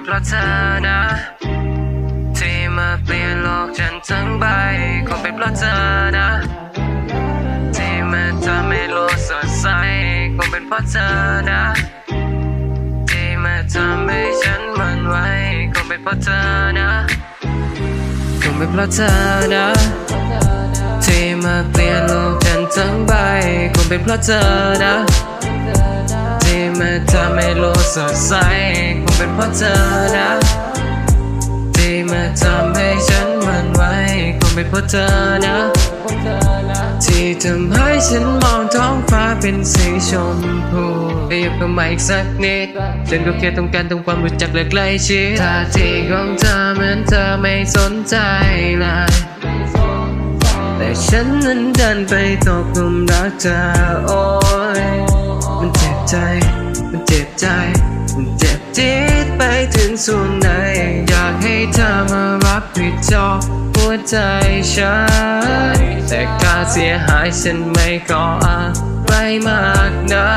เป็นเพราะเธอนะ ที่มาเปลี่ยนโลกฉันทั้งใบคงเป็นเพราะเธอนะ ที่มาทำให้โลกสดใสคงเป็นเพราะเธอนะ ที่มาทำให้ฉันหมันไหวคงเป็นเพราะเธอนะคงเป็นเพราะเธอนะที่มาเปลี่ยนโลกฉันทั้งใบคงเป็นเพราะเธอนะ ที่มาทำให้โลกสดใส เป็นเพราะเธอนะที่มาทำให้ฉันมันไหวคงเป็นเพราะเธอนะที่ทำให้ฉันมองท้องฟ้าเป็นสีชมพูขยับเข้ามาอีกสักนิดฉันก็แค่ต้องการทำความรู้จักและใกล้ชิดท่าทีของเธอเหมือนเธอไม่สนใจเลยแต่ฉันนั้นเดันไปตกหลุมรักเธอโอ้ ส่วนไหน อยากให้เธอมารับผิดชอบหัวใจฉัน แต่ค่าเสียหายฉันไม่ขออะไรมากนะ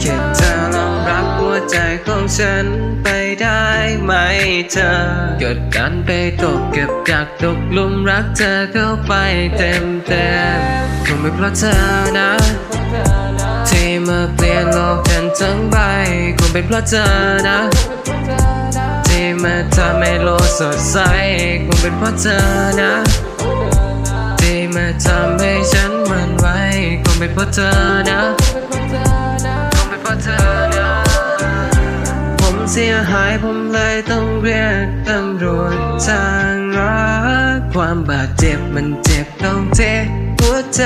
แค่เธอลองรับหัวใจของฉันไปได้ไหมเธอ เกิดดันไปตกเก็บจากตกลุมรักเธอเข้าไปเต็มเต็มคงไม่เพราะเธอนะที่มาเปลี่ยนโลกฉันทั้งใบคงเป็นเพราะเธอนะ มาทำให้โลกสดใสคงเป็นเพราะเธอนะที่มาทำให้ฉันมันไหวคงเป็นเพราะเธอนะคงเป็นเพราะเธอนะผมเสียหายผมเลยต้องเรียกตำรวจทางรักความบาดเจ็บมันเจ็บต้องเทหัวใจ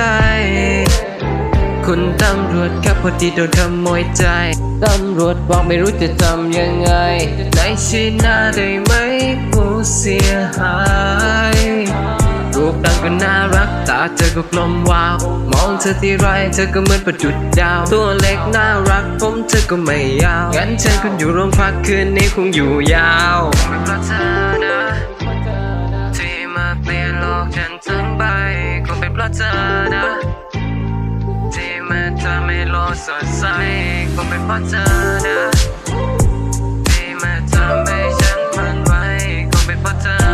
คุณตำรวจครับพอดีโดนขโมยใจ ตำรวจบอกไม่รู้จะทำยังไงในชีหน้าได้ไหมผู้เสียหายรูปร่างก็น่ารักตาเธอก็กลมวาว มองเธอที่ไรเธอก็เหมือนประจุดดาว ตัวเล็กน่ารักผมเธอก็ไม่ยาว งั้นฉันคงอยู่โรงพักคืนนี้คงอยู่ยาวเป็นเพราะเธอนะที่มาเปลี่ยนโลกฉันทั้งใบคงเป็นเพราะเธอ แม้เธอไม่โลสดใสก็เป็นเพราะเธอนะที่แม้ทำให้ฉันมันไว้คงเป็นเพราะเธอ